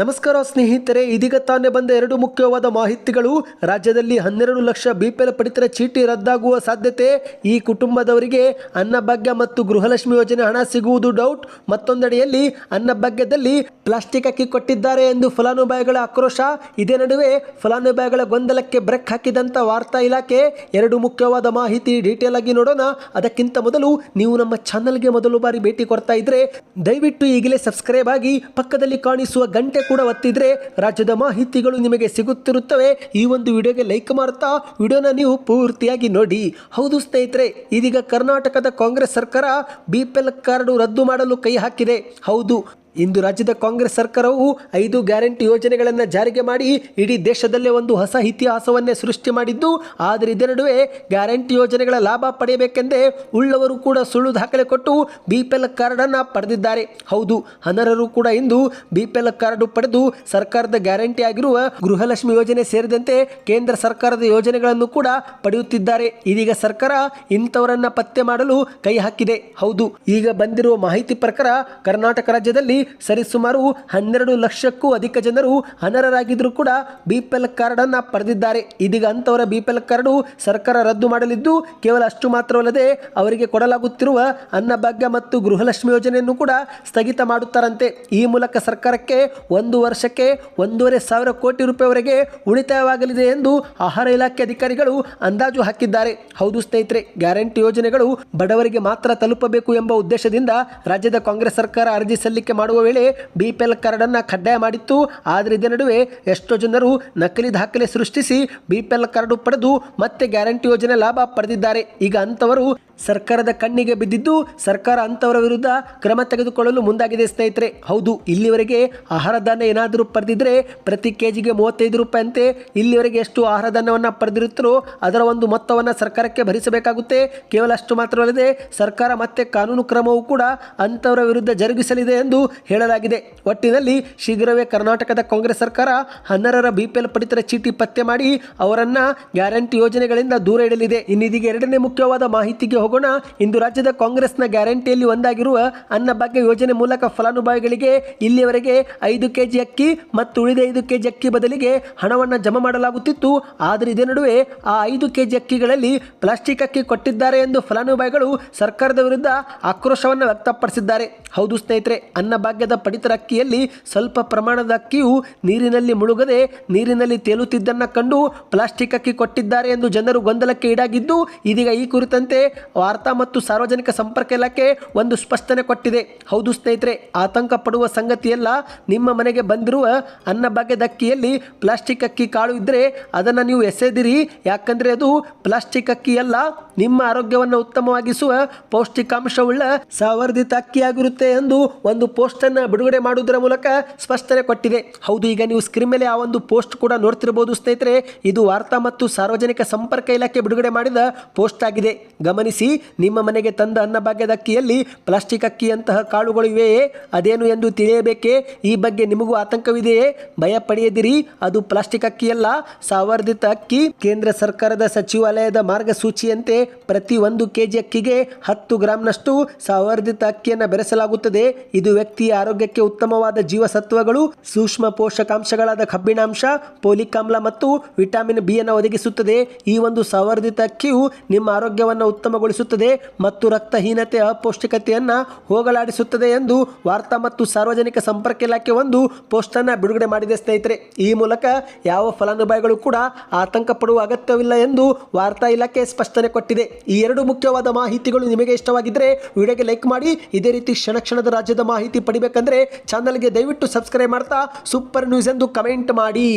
ನಮಸ್ಕಾರ ಸ್ನೇಹಿತರೆ, ಇದೀಗ ತಾನೇ ಬಂದ ಎರಡು ಮುಖ್ಯವಾದ ಮಾಹಿತಿಗಳು. ರಾಜ್ಯದಲ್ಲಿ ಹನ್ನೆರಡು ಲಕ್ಷ ಬಿಪಿಎಲ್ ಪಡಿತರ ಚೀಟಿ ರದ್ದಾಗುವ ಸಾಧ್ಯತೆ. ಈ ಕುಟುಂಬದವರಿಗೆ ಅನ್ನಭಾಗ್ಯ ಮತ್ತು ಗೃಹಲಕ್ಷ್ಮಿ ಯೋಜನೆ ಹಣ ಸಿಗುವುದು ಡೌಟ್ ಮತ್ತೊಂದೆಡೆಯಲ್ಲಿ ಅನ್ನಭಾಗ್ಯದಲ್ಲಿ ಪ್ಲಾಸ್ಟಿಕ್ ಅಕ್ಕಿ ಕೊಟ್ಟಿದ್ದಾರೆ ಎಂದು ಫಲಾನುಭವಿಗಳ ಆಕ್ರೋಶ. ಇದೇ ನಡುವೆ ಫಲಾನುಭವಿಗಳ ಗೊಂದಲಕ್ಕೆ ಬ್ರೇಕ್ ಹಾಕಿದಂತ ವಾರ್ತಾ ಇಲಾಖೆ. ಎರಡು ಮುಖ್ಯವಾದ ಮಾಹಿತಿ ಡೀಟೇಲ್ ಆಗಿ ನೋಡೋಣ. ಅದಕ್ಕಿಂತ ಮೊದಲು ನೀವು ನಮ್ಮ ಚಾನಲ್ಗೆ ಮೊದಲು ಬಾರಿ ಭೇಟಿ ಕೊಡ್ತಾ ಇದ್ರೆ ದಯವಿಟ್ಟು ಈಗಲೇ ಸಬ್ಸ್ಕ್ರೈಬ್ ಆಗಿ ಪಕ್ಕದಲ್ಲಿ ಕಾಣಿಸುವ ಗಂಟೆ ಕೂಡ ಒತ್ತಿದ್ರೆ ರಾಜ್ಯದ ಮಾಹಿತಿಗಳು ನಿಮಗೆ ಸಿಗುತ್ತಿರುತ್ತವೆ. ಈ ಒಂದು ವಿಡಿಯೋಗೆ ಲೈಕ್ ಮಾಡ್ತಾ ವಿಡಿಯೋನ ನೀವು ಪೂರ್ತಿಯಾಗಿ ನೋಡಿ. ಹೌದು ಸ್ನೇಹಿತರೆ, ಇದೀಗ ಕರ್ನಾಟಕದ ಕಾಂಗ್ರೆಸ್ ಸರ್ಕಾರ ಬಿಪಿಎಲ್ ಕಾರ್ಡ್ ರದ್ದು ಮಾಡಲು ಕೈ ಹಾಕಿದೆ. ಹೌದು ಇಂದು ರಾಜ್ಯದ ಕಾಂಗ್ರೆಸ್ ಸರ್ಕಾರವು ಐದು ಗ್ಯಾರಂಟಿ ಯೋಜನೆಗಳನ್ನು ಜಾರಿಗೆ ಮಾಡಿ ಇಡೀ ದೇಶದಲ್ಲೇ ಒಂದು ಹೊಸ ಇತಿಹಾಸವನ್ನೇ ಸೃಷ್ಟಿ ಮಾಡಿದ್ದು, ಆದರೆ ಇದರ ನಡುವೆ ಗ್ಯಾರಂಟಿ ಯೋಜನೆಗಳ ಲಾಭ ಪಡೆಯಬೇಕೆಂದೇ ಉಳ್ಳವರು ಕೂಡ ಸುಳ್ಳು ದಾಖಲೆ ಕೊಟ್ಟು ಬಿ ಪಿ ಎಲ್ ಕಾರ್ಡನ್ನು ಪಡೆದಿದ್ದಾರೆ. ಹೌದು ಅನರರು ಕೂಡ ಇಂದು ಬಿ ಪಿ ಎಲ್ ಕಾರ್ಡ್ ಪಡೆದು ಸರ್ಕಾರದ ಗ್ಯಾರಂಟಿ ಆಗಿರುವ ಗೃಹಲಕ್ಷ್ಮಿ ಯೋಜನೆ ಸೇರಿದಂತೆ ಕೇಂದ್ರ ಸರ್ಕಾರದ ಯೋಜನೆಗಳನ್ನು ಕೂಡ ಪಡೆಯುತ್ತಿದ್ದಾರೆ. ಇದೀಗ ಸರ್ಕಾರ ಇಂಥವರನ್ನ ಪತ್ತೆ ಮಾಡಲು ಕೈ ಹಾಕಿದೆ. ಹೌದು, ಈಗ ಬಂದಿರುವ ಮಾಹಿತಿ ಪ್ರಕಾರ ಕರ್ನಾಟಕ ರಾಜ್ಯದಲ್ಲಿ ಸರಿಸುಮಾರು ಹನ್ನೆರಡು ಲಕ್ಷಕ್ಕೂ ಅಧಿಕ ಜನರು ಅನರ್ಹರಾಗಿದ್ದರೂ ಕೂಡ ಬಿ ಪಿ ಎಲ್ ಕಾರ್ಡನ್ನು ಪಡೆದಿದ್ದಾರೆ. ಇದೀಗ ಅಂಥವರ ಬಿ ಪಿ ಎಲ್ ಕಾರ್ಡು ಸರ್ಕಾರ ರದ್ದು ಮಾಡಲಿದ್ದು ಕೇವಲ ಅಷ್ಟು ಮಾತ್ರವಲ್ಲದೆ ಅವರಿಗೆ ಕೊಡಲಾಗುತ್ತಿರುವ ಅನ್ನಭಾಗ್ಯ ಮತ್ತು ಗೃಹಲಕ್ಷ್ಮಿ ಯೋಜನೆಯನ್ನು ಕೂಡ ಸ್ಥಗಿತ ಮಾಡುತ್ತಾರಂತೆ. ಈ ಮೂಲಕ ಸರ್ಕಾರಕ್ಕೆ ಒಂದು ವರ್ಷಕ್ಕೆ ಒಂದೂವರೆ ಸಾವಿರ ಕೋಟಿ ರೂಪಾಯಿವರೆಗೆ ಉಳಿತಾಯವಾಗಲಿದೆ ಎಂದು ಆಹಾರ ಇಲಾಖೆ ಅಧಿಕಾರಿಗಳು ಅಂದಾಜು ಹಾಕಿದ್ದಾರೆ. ಹೌದು ಸ್ನೇಹಿತರೆ, ಗ್ಯಾರಂಟಿ ಯೋಜನೆಗಳು ಬಡವರಿಗೆ ಮಾತ್ರ ತಲುಪಬೇಕು ಎಂಬ ಉದ್ದೇಶದಿಂದ ರಾಜ್ಯದ ಕಾಂಗ್ರೆಸ್ ಸರ್ಕಾರ ಅರ್ಜಿ ಸಲ್ಲಿಕೆ ಮಾಡುವ ವೇಳೆ ಬಿ ಪಿ ಎಲ್ ಕಾರ್ಡನ್ನು ಕಡ್ಡಾಯ ಮಾಡಿತ್ತು. ಆದರೆ ಇದರ ನಡುವೆ ಎಷ್ಟೋ ಜನರು ನಕಲಿ ದಾಖಲೆ ಸೃಷ್ಟಿಸಿ ಬಿ ಪಿ ಎಲ್ ಕಾರ್ಡು ಪಡೆದು ಮತ್ತೆ ಗ್ಯಾರಂಟಿ ಯೋಜನೆ ಲಾಭ ಪಡೆದಿದ್ದಾರೆ. ಈಗ ಅಂಥವರು ಸರ್ಕಾರದ ಕಣ್ಣಿಗೆ ಬಿದ್ದಿದ್ದು ಸರ್ಕಾರ ಅಂತವರ ವಿರುದ್ಧ ಕ್ರಮ ತೆಗೆದುಕೊಳ್ಳಲು ಮುಂದಾಗಿದೆ ಸ್ನೇಹಿತರೆ. ಹೌದು, ಇಲ್ಲಿವರೆಗೆ ಆಹಾರ ಧಾನ್ಯ ಏನಾದರೂ ಪಡೆದಿದ್ದರೆ ಪ್ರತಿ ಕೆ ಜಿಗೆ ಮೂವತ್ತೈದು ರೂಪಾಯಿ ಅಂತೆ ಇಲ್ಲಿವರೆಗೆ ಎಷ್ಟು ಆಹಾರ ಧಾನ್ಯವನ್ನು ಪಡೆದಿರುತ್ತರೋ ಅದರ ಒಂದು ಮೊತ್ತವನ್ನು ಸರ್ಕಾರಕ್ಕೆ ಭರಿಸಬೇಕಾಗುತ್ತೆ. ಕೇವಲ ಅಷ್ಟು ಮಾತ್ರವಲ್ಲದೆ ಸರ್ಕಾರ ಮತ್ತೆ ಕಾನೂನು ಕ್ರಮವೂ ಕೂಡ ಅಂತವರ ವಿರುದ್ಧ ಜರುಗಿಸಲಿದೆ ಎಂದು ಹೇಳಲಾಗಿದೆ. ಒಟ್ಟಿನಲ್ಲಿ ಶೀಘ್ರವೇ ಕರ್ನಾಟಕದ ಕಾಂಗ್ರೆಸ್ ಸರ್ಕಾರ ಹನ್ನರರ ಬಿಪಿಎಲ್ ಪಡಿತರ ಚೀಟಿ ಪತ್ತೆ ಮಾಡಿ ಅವರನ್ನ ಗ್ಯಾರಂಟಿ ಯೋಜನೆಗಳಿಂದ ದೂರ ಇಡಲಿದೆ. ಇನ್ನಿದೀಗ ಎರಡನೇ ಮುಖ್ಯವಾದ ಮಾಹಿತಿಗೆ ಹೋಗೋಣ. ಇಂದು ರಾಜ್ಯದ ಕಾಂಗ್ರೆಸ್ನ ಗ್ಯಾರಂಟಿಯಲ್ಲಿ ಒಂದಾಗಿರುವ ಅನ್ನಭಾಗ್ಯ ಯೋಜನೆ ಮೂಲಕ ಫಲಾನುಭವಿಗಳಿಗೆ ಇಲ್ಲಿಯವರೆಗೆ ಐದು ಕೆಜಿ ಅಕ್ಕಿ ಮತ್ತು ಉಳಿದ ಐದು ಕೆಜಿ ಅಕ್ಕಿ ಬದಲಿಗೆ ಹಣವನ್ನು ಜಮಾ ಮಾಡಲಾಗುತ್ತಿತ್ತು. ಆದರೆ ಇದೇ ನಡುವೆ ಆ ಐದು ಕೆಜಿ ಅಕ್ಕಿಗಳಲ್ಲಿ ಪ್ಲಾಸ್ಟಿಕ್ ಅಕ್ಕಿ ಕೊಟ್ಟಿದ್ದಾರೆ ಎಂದು ಫಲಾನುಭವಿಗಳು ಸರ್ಕಾರದ ವಿರುದ್ಧ ಆಕ್ರೋಶವನ್ನು ವ್ಯಕ್ತಪಡಿಸಿದ್ದಾರೆ. ಹೌದು ಸ್ನೇಹಿತರೆ ಅನ್ನಭಾಗ್ಯದ ಪಡಿತರ ಅಕ್ಕಿಯಲ್ಲಿ ಸ್ವಲ್ಪ ಪ್ರಮಾಣದ ಅಕ್ಕಿಯು ನೀರಿನಲ್ಲಿ ಮುಳುಗದೆ ನೀರಿನಲ್ಲಿ ತೇಲುತ್ತಿದ್ದನ್ನ ಕಂಡು ಪ್ಲಾಸ್ಟಿಕ್ ಅಕ್ಕಿ ಕೊಟ್ಟಿದ್ದಾರೆ ಎಂದು ಜನರು ಗೊಂದಲಕ್ಕೆ ಈಡಾಗಿದ್ದು, ಇದೀಗ ಈ ಕುರಿತಂತೆ ವಾರ್ತಾ ಮತ್ತು ಸಾರ್ವಜನಿಕ ಸಂಪರ್ಕ ಇಲಾಖೆ ಒಂದು ಸ್ಪಷ್ಟನೆ ಕೊಟ್ಟಿದೆ. ಹೌದು ಸ್ನೇಹಿತರೆ, ಆತಂಕ ಪಡುವ ಸಂಗತಿಯೆಲ್ಲ. ನಿಮ್ಮ ಮನೆಗೆ ಬಂದಿರುವ ಅನ್ನಭಾಗ್ಯದ ಅಕ್ಕಿಯಲ್ಲಿ ಪ್ಲಾಸ್ಟಿಕ್ ಅಕ್ಕಿ ಕಾಳು ಇದ್ದರೆ ಅದನ್ನು ನೀವು ಎಸೆದಿರಿ. ಯಾಕಂದರೆ ಅದು ಪ್ಲಾಸ್ಟಿಕ್ ಅಕ್ಕಿ ಅಲ್ಲ ನಿಮ್ಮ ಆರೋಗ್ಯವನ್ನು ಉತ್ತಮವಾಗಿಸುವ ಪೌಷ್ಟಿಕಾಂಶವುಳ್ಳ ಸವರ್ಧಿತ ಅಕ್ಕಿಯಾಗಿರುತ್ತೆ ಎಂದು ಒಂದು ಪೋಸ್ಟನ್ನು ಬಿಡುಗಡೆ ಮಾಡುವುದರ ಮೂಲಕ ಸ್ಪಷ್ಟನೆ ಕೊಟ್ಟಿದೆ. ಹೌದು, ಈಗ ನೀವು ಸ್ಕ್ರೀನ್ ಮೇಲೆ ಆ ಒಂದು ಪೋಸ್ಟ್ ಕೂಡ ನೋಡ್ತಿರಬಹುದು ಸ್ನೇಹಿತರೆ. ಇದು ವಾರ್ತಾ ಮತ್ತು ಸಾರ್ವಜನಿಕ ಸಂಪರ್ಕ ಇಲಾಖೆ ಬಿಡುಗಡೆ ಮಾಡಿದ ಪೋಸ್ಟ್ ಆಗಿದೆ. ಗಮನಿಸಿ, ನಿಮ್ಮ ಮನೆಗೆ ತಂದ ಅನ್ನಭಾಗ್ಯದ ಅಕ್ಕಿಯಲ್ಲಿ ಪ್ಲಾಸ್ಟಿಕ್ ಅಕ್ಕಿಯಂತಹ ಕಾಳುಗಳು ಇವೆಯೇ? ಅದೇನು ಎಂದು ತಿಳಿಯಬೇಕೇ? ಈ ಬಗ್ಗೆ ನಿಮಗೂ ಆತಂಕವಿದೆಯೇ? ಭಯ ಪಡೆಯದಿರಿ. ಅದು ಪ್ಲಾಸ್ಟಿಕ್ ಅಕ್ಕಿಯಲ್ಲ. ಸಾವರ್ಧಿತ ಅಕ್ಕಿ ಕೇಂದ್ರ ಸರ್ಕಾರದ ಸಚಿವಾಲಯದ ಮಾರ್ಗಸೂಚಿಯಂತೆ ಪ್ರತಿ ಒಂದು ಕೆಜಿ ಅಕ್ಕಿಗೆ ಹತ್ತು ಗ್ರಾಂನಷ್ಟು ಸಾವರ್ಧಿತ ಅಕ್ಕಿಯನ್ನು ಬೆರೆಸಲಾಗುತ್ತದೆ. ಇದು ವ್ಯಕ್ತಿಯ ಆರೋಗ್ಯಕ್ಕೆ ಉತ್ತಮವಾದ ಜೀವಸತ್ವಗಳು, ಸೂಕ್ಷ್ಮ ಪೋಷಕಾಂಶಗಳಾದ ಕಬ್ಬಿಣಾಂಶ ಪೋಲಿಕ್ ಆಮ್ಲ ಮತ್ತು ವಿಟಮಿನ್ ಬಿ ಅನ್ನು ಒದಗಿಸುತ್ತದೆ. ಈ ಒಂದು ಸವರ್ಧಿತ ಅಕ್ಕಿಯು ನಿಮ್ಮ ಆರೋಗ್ಯವನ್ನು ಉತ್ತಮಗೊಳಿಸುತ್ತದೆ ಮತ್ತು ರಕ್ತಹೀನತೆ, ಅಪೌಷ್ಟಿಕತೆಯನ್ನು ಹೋಗಲಾಡಿಸುತ್ತದೆ ಎಂದು ವಾರ್ತಾ ಮತ್ತು ಸಾರ್ವಜನಿಕ ಸಂಪರ್ಕ ಇಲಾಖೆ ಒಂದು ಪೋಸ್ಟ್ ಅನ್ನು ಬಿಡುಗಡೆ ಮಾಡಿದೆ ಸ್ನೇಹಿತರೆ. ಈ ಮೂಲಕ ಯಾವ ಫಲಾನುಭವಿಗಳು ಕೂಡ ಆತಂಕ ಪಡುವ ಅಗತ್ಯವಿಲ್ಲ ಎಂದು ವಾರ್ತಾ ಇಲಾಖೆ ಸ್ಪಷ್ಟನೆ ಕೊಟ್ಟಿದೆ. ಈ ಎರಡು ಮುಖ್ಯವಾದ ಮಾಹಿತಿಗಳು ನಿಮಗೆ ಇಷ್ಟವಾಗಿದ್ದರೆ ವಿಡಿಯೋಗೆ ಲೈಕ್ ಮಾಡಿ. ಇದೇ ರೀತಿ ಕ್ಷಣ ಕ್ಷಣದ ರಾಜ್ಯದ ಮಾಹಿತಿ ಪಡಿಬೇಕಂದ್ರೆ ಚಾನಲ್ಗೆ ದಯವಿಟ್ಟು ಸಬ್ಸ್ಕ್ರೈಬ್ ಮಾಡ್ತಾ ಸೂಪರ್ ನ್ಯೂಸ್ ಎಂದು ಕಮೆಂಟ್ ಮಾಡಿ.